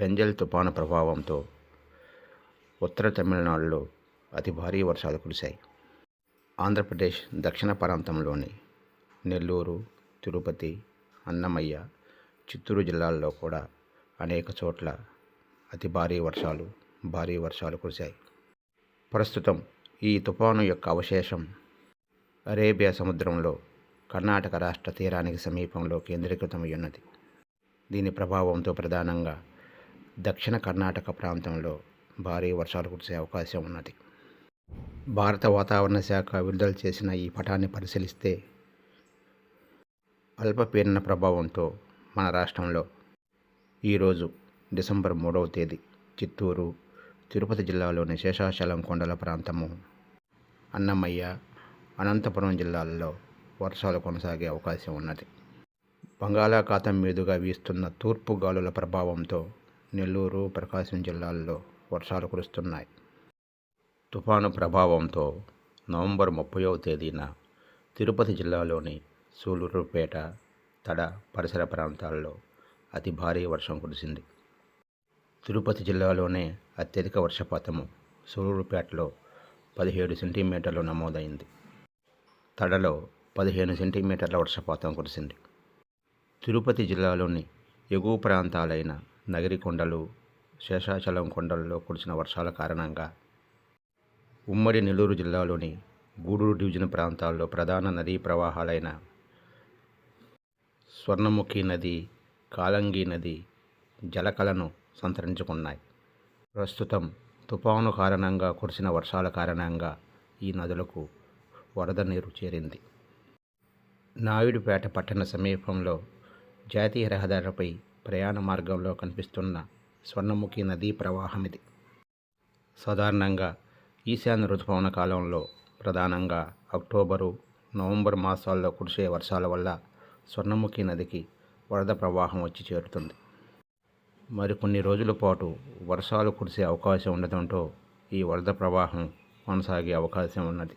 పెంజల్ తుపాను ప్రభావంతో ఉత్తర తమిళనాడులో అతి భారీ వర్షాలు కురిశాయి. ఆంధ్రప్రదేశ్ దక్షిణ ప్రాంతంలోని నెల్లూరు తిరుపతి అన్నమయ్య చిత్తూరు జిల్లాల్లో కూడా అనేక చోట్ల అతి భారీ వర్షాలు భారీ వర్షాలు కురిశాయి. ప్రస్తుతం ఈ తుఫాను యొక్క అవశేషం అరేబియా సముద్రంలో కర్ణాటక రాష్ట్ర తీరానికి సమీపంలో కేంద్రీకృతమై ఉన్నది. దీని ప్రభావంతో ప్రధానంగా దక్షిణ కర్ణాటక ప్రాంతంలో భారీ వర్షాలు కురిసే అవకాశం ఉన్నది. భారత వాతావరణ శాఖ విడుదల చేసిన ఈ పటాన్ని పరిశీలిస్తే అల్పపీడన ప్రభావంతో మన రాష్ట్రంలో ఈరోజు డిసెంబర్ మూడవ తేదీ చిత్తూరు తిరుపతి జిల్లాలోని శేషాచలం కొండల ప్రాంతము అన్నమయ్య అనంతపురం జిల్లాల్లో వర్షాలు కొనసాగే అవకాశం ఉన్నది. బంగాళాఖాతం మీదుగా వీస్తున్న తూర్పు గాలుల ప్రభావంతో నెల్లూరు ప్రకాశం జిల్లాల్లో వర్షాలు కురుస్తున్నాయి. తుఫాను ప్రభావంతో నవంబర్ ముప్పైవ తేదీన తిరుపతి జిల్లాలోని సూలూరుపేట తడ పరిసర ప్రాంతాల్లో అతి భారీ వర్షం కురిసింది. తిరుపతి జిల్లాలోనే అత్యధిక వర్షపాతము సూలూరుపేటలో పదిహేడు సెంటీమీటర్లు నమోదైంది. తడలో పదిహేను సెంటీమీటర్ల వర్షపాతం కురిసింది. తిరుపతి జిల్లాలోని ఎగువ ప్రాంతాలైన నగిరి కొండలు శేషాచలం కొండల్లో కురిసిన వర్షాల కారణంగా ఉమ్మడి నెల్లూరు జిల్లాలోని గూడూరు డివిజన్ ప్రాంతాల్లో ప్రధాన నదీ ప్రవాహాలైన స్వర్ణముఖి నది కాలంగి నది జలకలను సంతరించుకున్నాయి. ప్రస్తుతం తుఫాను కారణంగా కురిసిన వర్షాల కారణంగా ఈ నదులకు వరద నీరు చేరింది. నాయుడుపేట పట్టణ సమీపంలో జాతీయ రహదారిపై ప్రయాణ మార్గంలో కనిపిస్తున్న స్వర్ణముఖి నదీ ప్రవాహం ఇది. సాధారణంగా ఈశాన్య ఋతుపవన కాలంలో ప్రధానంగా అక్టోబరు నవంబర్ మాసాల్లో కురిసే వర్షాల వల్ల స్వర్ణముఖి నదికి వరద ప్రవాహం వచ్చి చేరుతుంది. మరికొన్ని రోజుల పాటు వర్షాలు కురిసే అవకాశం ఉండటంతో ఈ వరద ప్రవాహం కొనసాగే అవకాశం ఉన్నది.